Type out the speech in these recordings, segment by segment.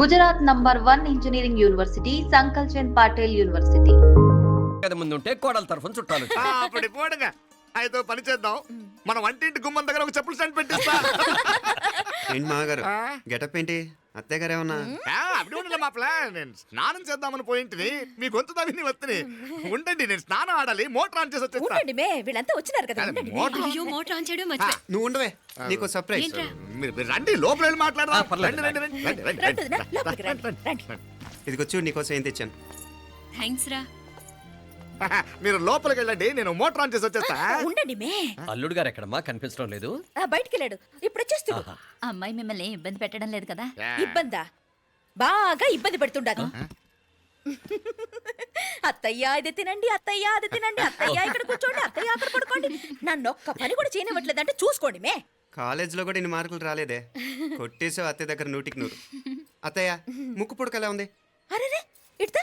Gujarat number one engineering university Sankalchand Patel university. ముందుంటే కోడల తరఫున చుట్టాలు అయితే పని చేద్దాం. మన వంటింటి గుమ్మం దగ్గర ఒక చెప్పులు స్టాండ్ పెట్టిస్తా. ఏంటి మామగారు? ఆ? గెటప్ ఏంటి? అత్తయ్య గారు ఏమన్నా? ఆ, అప్పుడు ఉండలే మా ప్లాన్ నేను స్నానం చేద్దామని పోయింటిని మీ గొంతు తవ్వి వస్తుంది ఉండండి నేను స్నానం ఆడాలి మోటార్ ఆన్ చేసి వచ్చేస్తా. ఉండండి మే వీళ్ళంతా వచ్చినారు కదా అరే, ఉండండి. మే. మోటార్ అయ్యో మోటార్ ఆన్ చేయడం మర్చిపోయా. నువ్వు ఉండవే. నీకు సర్ప్రైజ్ ఏంట్రా? మీరు మీరు రండి లోపల వెళ్ళి మాట్లాడదాం. రండి రండి రండి రండి రండి రండి, రండి రండి, లోపలికి రండి, రండి. ఇదిగో చూడు నీకోసం ఏం తెచ్చాను. థ్యాంక్స్ రా. మీరు లోపలికి వెళ్ళండి నేను మోటార్ ఆన్ చేసి వచ్చేస్తా. ఉండండి మే. అల్లుడు గారు ఎక్కడమ్మా? కనిపించడం లేదు. బయటికి వెళ్ళాడు. ఇప్పుడు వచ్చేస్తాడు. అమ్మాయి మిమ్మల్ని ఏం ఇబ్బంది పెట్టడం లేదు కదా? ఇబ్బందా? బాగా ఇబ్బంది పెడుతుండదు అత్తయ్య ఇది తినండి అత్తయ్య అది తినండి. అత్తయ్య ఇక్కడ కూర్చోండి అత్తయ్య అక్కడ పడుకోండి. నన్ను ఒక్క పని కూడా చేయనివ్వట్లేదంటే చూసుకోండి మే. కాలేజీలో కూడా ఇన్ని మార్కులు రాలేదే. కొట్టేసావు అత్తయ్య దగ్గర నూటికి నూరు. అత్తయ్య ముక్కు పుడక ఎలా ఉంది? అరే ఇడతా.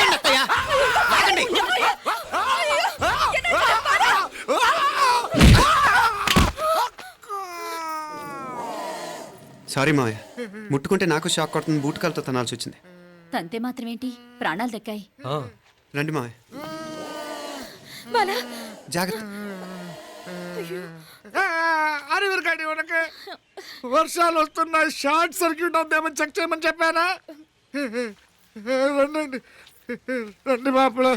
సారీ మావయ్య. ముట్టుకుంటే నాకు షాక్ కొడుతుంది బూట్ కాలుతో తనాల్సి వచ్చింది. తంతే మాత్రమేంటి? ప్రాణాలు దక్కాయి. రండి మావయ్య. బాలా జాగ్రత్త. వర్షాలు వస్తున్నాయి షార్ట్ సర్క్యూట్ అవుతామని చెక్ చేయమని చెప్పానా? రండి రండి మాపల.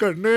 కన్ను.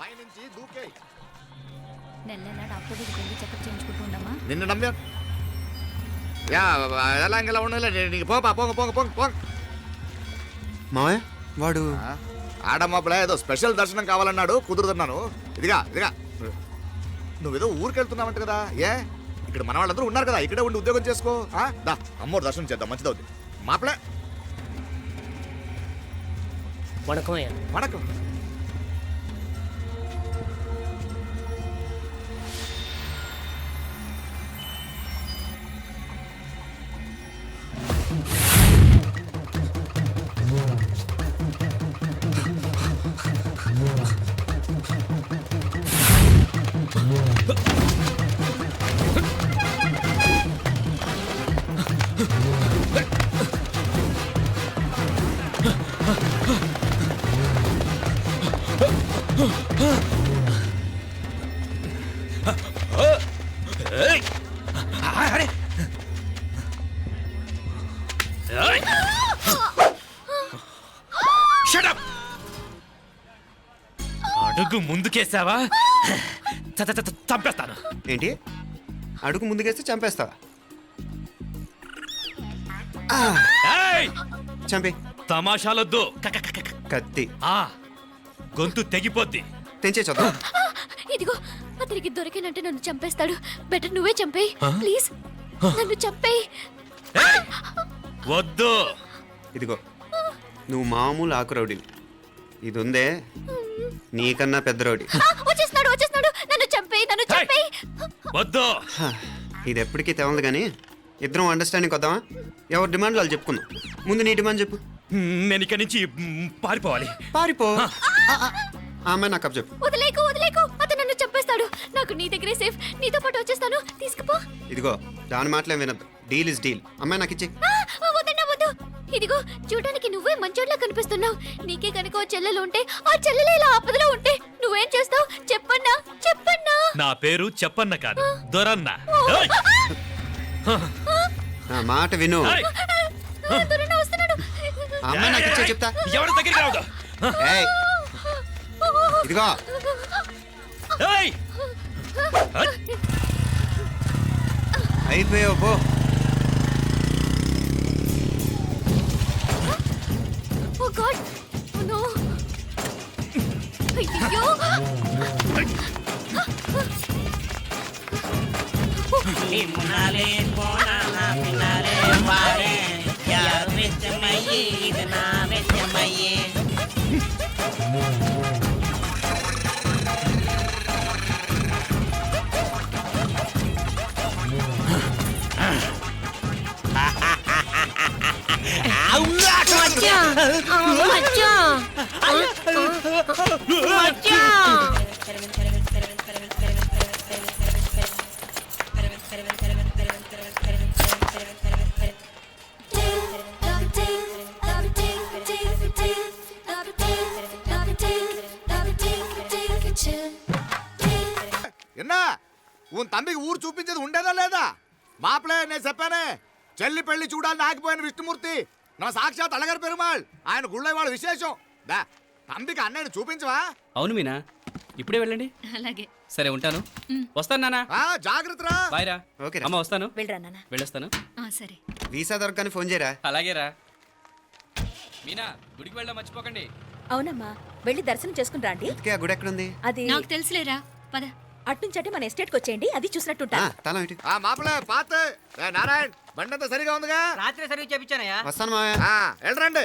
పైనుంచి దూకే. నెల యా ఎలా ఇంకెలా నీకు పోపా పోంగ పోంగ పోంగ మావే వాడు ఆడమ్మప్పుడే ఏదో స్పెషల్ దర్శనం కావాలన్నాడు కుదురుతున్నాను ఇదిగా ఇదిగా. నువ్వేదో ఊరికెళ్తున్నావంట కదా ఏ? ఇక్కడ మన వాళ్ళందరూ ఉన్నారు కదా ఇక్కడే ఉండి ఉద్యోగం చేసుకో. దా అమ్మోరు దర్శనం చేద్దాం మంచిదవుతుంది. మాపలే. వడకం వడకం అడుగు ముందుకేసావా చ- చ- చ- చంపేస్తాను. ఏంటి? అడుగు ముందుకేస్తే చంపేస్తావా? ఆ, ఏయ్! చంపి తమాషాలొద్దు. కత్తి. ఆ గొంతు తెగిపోద్ది. తెంచే చూద్దాం. ఇదిగో అతనికి దొరికినంటే నన్ను చంపేస్తాడు. బెటర్ నువ్వే చంపేయి. ప్లీజ్ నన్ను చంపేయి! వద్దు. ఇదిగో నువ్వు మామూలు ఆకు రౌడీవి ఇది ఉందే నీకన్నా పెద్ద రౌడీ ఆ, వచ్చేస్తున్నాడు వచ్చేస్తున్నాడు. నన్ను చంపేయి నన్ను! చంపేయి. వద్దు. ఇది ఎప్పటికీ తెవలదు కానీ ఇద్దరం అండర్స్టాండింగ్ వద్దామా ఎవరి డిమాండ్ వాళ్ళు చెప్పుకుందాం. ముందు నీ డిమాండ్ చెప్పు. నేను ఇక్కడి నుంచి పారిపోవాలి. పారిపో. ఆ, ఆ, ఆ అమ్మాయి నాకు అప్ చెప్పు. వదిలేకు వదిలేకు. అతను నన్ను చంపేస్తాడు. నాకు నీ దగ్గరే సేఫ్ నీతో పాటు వచ్చేస్తాను. తీసుకుపో. ఇదిగో దాని మాటలే వినద్దు. డీల్ ఇస్ డీల్ అమ్మాయి నాకు ఇచ్చే ఇదిగో చూడడానికి నువ్వే మంచోట్లా కనిపిస్తున్నావు. నీకే కనుక ఓ చెల్లెలు ఉంటే ఆ చెల్లెలు ఇలా ఆపదలో ఉంటే నువ్వేం చేస్తావు? చెప్పన్నా చెప్పన్నా. నా పేరు చెప్పన్న కాదు దొరన్న! నా మాట విను. ఏయ్! ఆ, దొరన్న వస్తున్నాడు. ఆ ఆ అమ్మాయి నాకు ఇచ్చే చెప్తా. ఎవరి దగ్గరికి రావద్దు? ఏయ్! ఇదిగో. ఏయ్! అయ్! అయిపోయావు పో. பின்னாலே போனா நான் பின்னாலே வாரேன் யார் வெச்சமையே இது நான் வெச்சமையே மச்சான் மச்சான் వెచ్చమయ్యి ఎన్నా ఉన్ తంబికి ఊరు చూపించేది ఉండేదా లేదా మాపలే నేను చెప్పానే చెల్లి పెళ్లి చూడాలని ఆగిపోయిన విష్ణుమూర్తి నా సాక్షాత్ అలగర్ పెరుమాళ్ ఆయన గుళ్ళో వాళ్ళ విశేషం దా తంబికి అన్నయ్యని చూపించవా? అవును మీనా. ఇప్పుడే వెళ్ళండి. అలాగే. సరే ఉంటాను. వస్తాను నానా. ఆ జాగ్రత్తరా బాయ్ రా. ఓకే రా. అమ్మ వస్తాను. వెళ్ళరా నాన్న వెళ్ళొస్తాను. ఆ, సరే. వీసా దొరకని ఫోన్ చేయరా? అలాగే రా. మీనా గుడికి వెళ్ళడం మర్చిపోకండి. అవునమ్మా వెళ్ళి దర్శనం చేసుకుని రండి ఇంతకీ ఆ గుడి ఎక్కడుంది? అది నాకు తెలుసులేరా. పద. అట్నుంచంటే మన ఎస్టేట్కి వచ్చేయండి అది చూసినట్టుంటా ఆ, తలం ఇటు. ఆ మాపలే పాత. ఏ, నారాయణ్ బండంతా సరిగా ఉందిగా? రాత్రి సర్వీస్ చేపించానయ్యా. వస్తాను మావయ్య. ఆ, వెళ్ళరండి.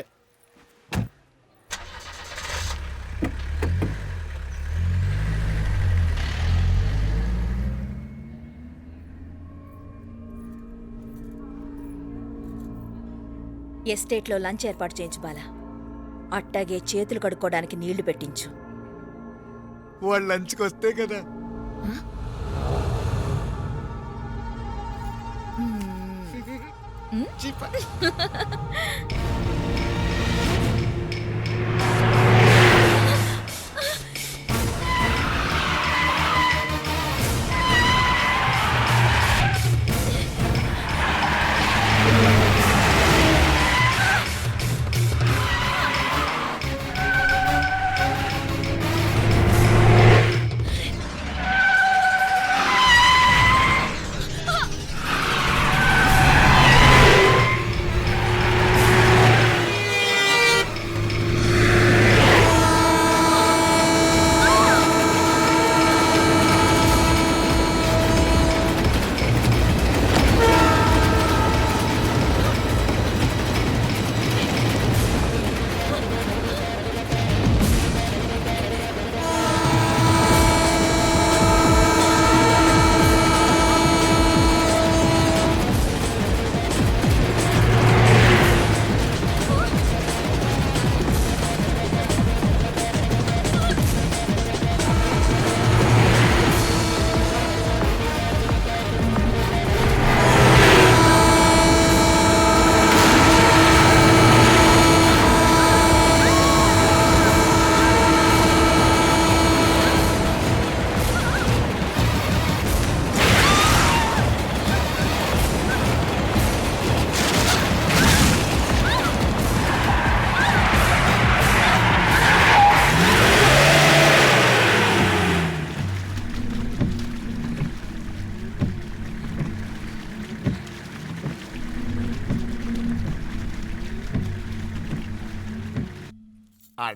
ఎస్టేట్లో లంచ్ ఏర్పాటు చేయించు బాలా. అట్టాగే చేతులు కడుక్కోవడానికి నీళ్ళు పెట్టించు. వాళ్ళు లంచ్కి వస్తే కదా. చీప.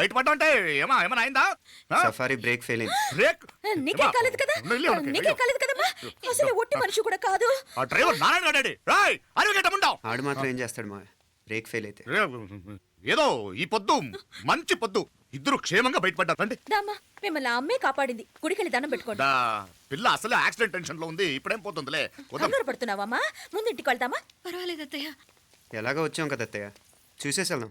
బయటపడ్డా అంటే ఏమా ఏమైనా అయిందా? సఫారీ బ్రేక్ ఫెయిల్ అయింది. బ్రేక్? నీకే? కాలేదు కదా? నీకే. కాలేదు కదమ్మా? అసలు ఒట్టి మనిషి కూడా కాదు. ఆ డ్రైవర్ నారాయణ గడ్డి రాయ్ ఆడు మాత్రం ఏం చేస్తాడు మావయ్య బ్రేక్ ఫెయిల్ అయితే. ఏదో ఈ పొద్దు మంచి పొద్దు. ఇద్దరు క్షేమంగా బయటపడ్డారు. మిమ్మల్ని అమ్మే కాపాడింది. గుడికెళ్ళి దండం పెట్టుకోండి. దా, పిల్ల అసలే యాక్సిడెంట్ టెన్షన్లో ఉంది. ఇప్పుడేం పోతుందిలే. కంగారు పడుతున్నావమ్మా ముందు ఇంటికి వెళ్దామా పర్వాలేదు అత్తయ్య. ఎలాగో వచ్చాం కదా అత్తయ్య. చూసేసి వెళ్దాం.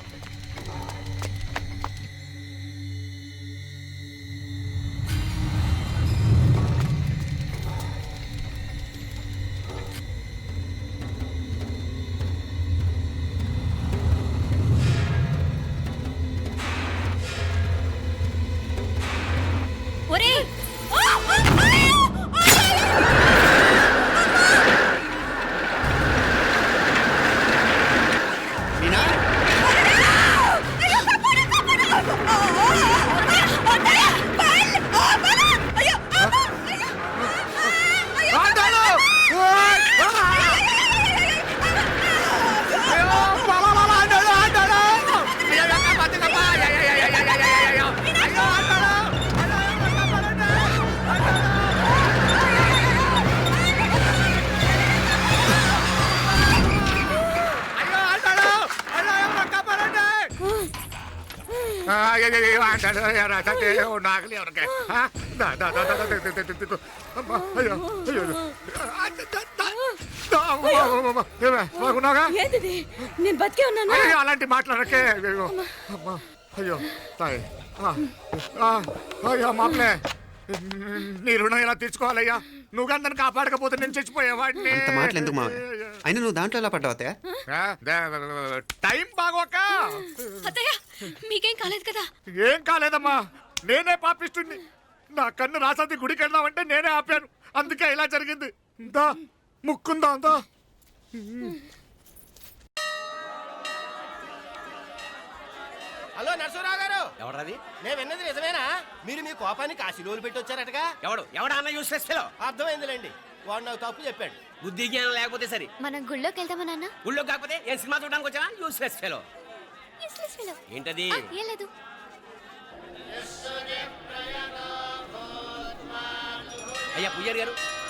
నాకలి ఎవరికే నేను బతికే ఉన్నాను? అలాంటి మాట్లాడకే అయ్యో తాయి. అయ్యో మాపలే నీ రుణం ఎలా తీర్చుకోవాలయ్యా? నువ్వు అందరిని కాపాడకపోతే నేను చచ్చిపోయేవాడిని అంత మాటలు ఎందుకు మావయ్య అయినా నువ్వు దాంట్లో ఎలా పడ్డావు అత్తయ్య? ఆ, దే- టైం బాగోక. అత్తయ్య మీకేం కాలేదు కదా? ఏం కాలేదమ్మా. నేనే పాపిస్తుంది నా కన్ను రాసాది గుడికి వెళ్దామంటే నేనే ఆపాను. అందుకే ఇలా జరిగింది. దా ముక్కుందా దా. హలో నరసరావు గారు. ఎవడది నేను విన్నది నిజమేనా? మీరు మీ కోపాన్ని కాశీలోలు పెట్టి వచ్చారటగా? ఎవడు? ఎవడా అన్న యూస్లెస్ ఫెలో అర్థమైందిలేండి. వాడు నాకు తప్పు చెప్పాడు. బుద్ధి జ్ఞానం లేకపోతే సరే. మనం గుళ్ళోకి వెళ్దామా నాన్న? ఊళ్ళో కాకపోతే ఏం సినిమా చూడడానికి వచ్చావా? Useless fellow. ఏంటది? ఏం లేదు. అయ్యా పుయ్యర్ గారు.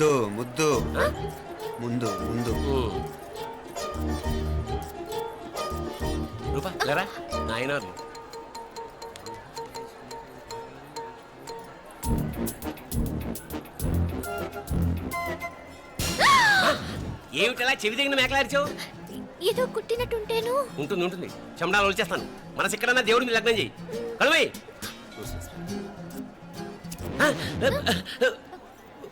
ముద్దు ముద్దు. ముందు ముందు. రూపా లేరా? నాయనారు ఏమిటలా చెవి దగ్గర మేకలారిచావు ఏదో కుట్టినట్టుంటేను. ఉంటుంది ఉంటుంది. చెమడాలు వచ్చేస్తాను మనసు ఎక్కడన్నా దేవుడి మీద లగ్నం చేయి కడుమై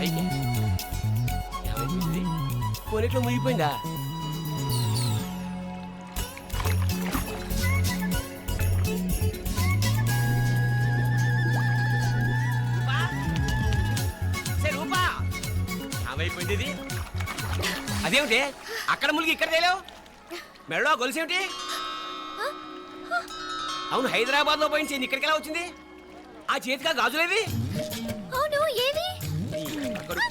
పైకి. ఏమైంది మునిగిపోయిందా? రూపా? ఏమైపోయింది ఇది. అదేమిటి? అక్కడ మునిగి ఇక్కడ తేలేవు? మెడలో గొలుసేమిటి? అవును హైదరాబాద్లో పోయించింది ఇక్కడికి ఎలా వచ్చింది? ఆ చేతిగా గాజులేవి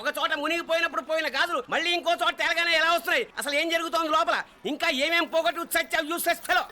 ఒక చోట మునిగిపోయినప్పుడు పోయిన గాజులు మళ్ళీ ఇంకో చోట తేలగానే ఎలా వస్తున్నాయి? అసలు ఏం జరుగుతోంది లోపల? ఇంకా ఏమేం పోగొట్టు సత్య యూస్లెస్ ఫెలో?